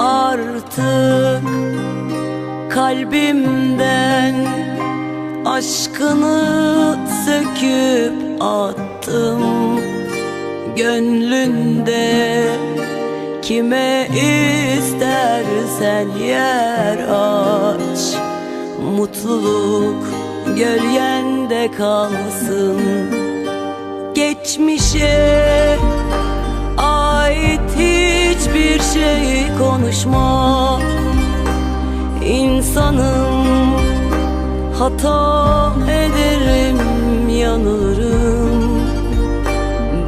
artık kalbimden Aşkını söküp attım. Gönlünde kime istersen yer aç. Mutluluk gölgende kalsın. Geçmişe hata ederim yanılırım.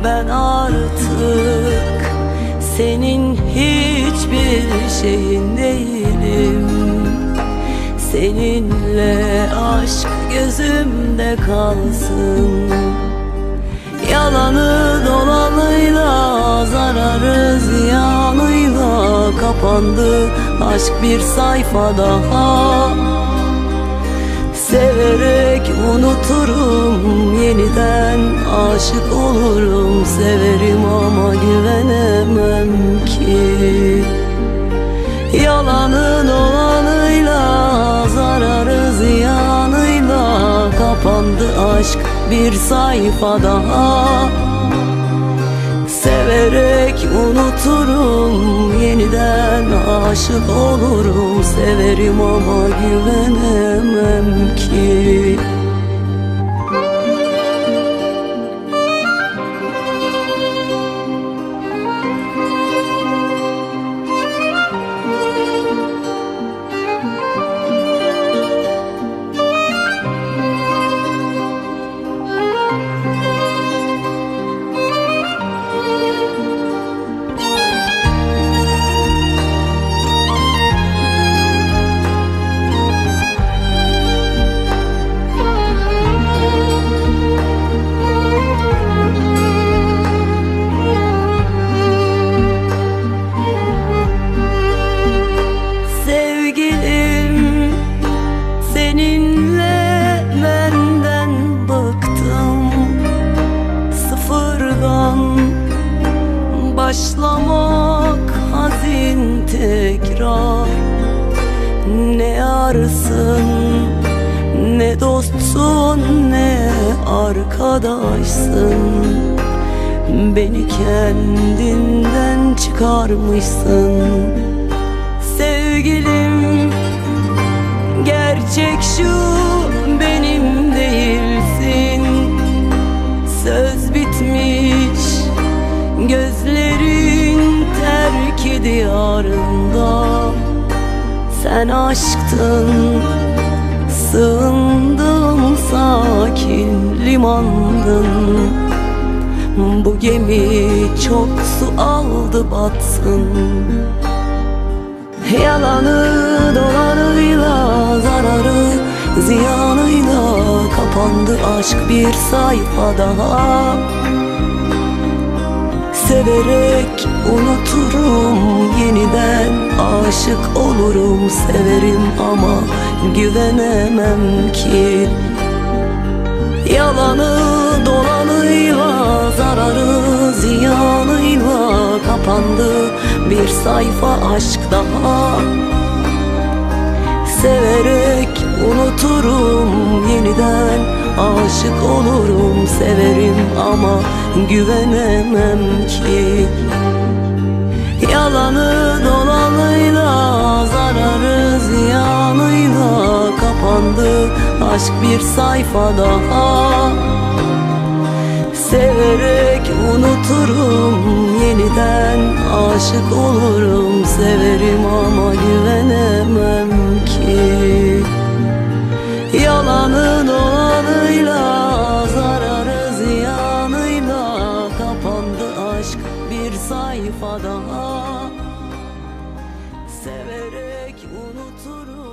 Ben artık senin hiçbir şeyin değilim. Seninle aşk gözümde kalsın. Yalanı dolanıyla zararı ziyanıyla kapandı. Aşk bir sayfa daha Severek unuturum yeniden aşık olurum. Severim ama güvenemem ki. Yalanı dolanıyla zararı ziyanıyla kapandı aşk bir sayfa daha. Severek unuturum yeniden aşık olurum. Severim ama güvenemem Ne yarsın ne dostsun ne arkadaşsın. Beni kendinden çıkarmışsın. Sevgilim Gerçek şu Sen aşktın Sığındım sakin limandın. Bu gemi çok su aldı batsın. Yalanı dolanıyla zararı ziyanıyla kapandı aşk bir sayfa daha Severek unuturum yeniden. Aşık olurum severim ama güvenemem ki. Yalanı dolanıyla zararı ziyanıyla kapandı. Bir sayfa aşk daha. Severek unuturum yeniden. Aşık olurum severim ama güvenemem ki. Yalanı dolanıyla zararı ziyanıyla kapandı aşk bir sayfa daha. Severek unuturum yeniden aşık olurum. Severim ama güvenemem Severek unuturum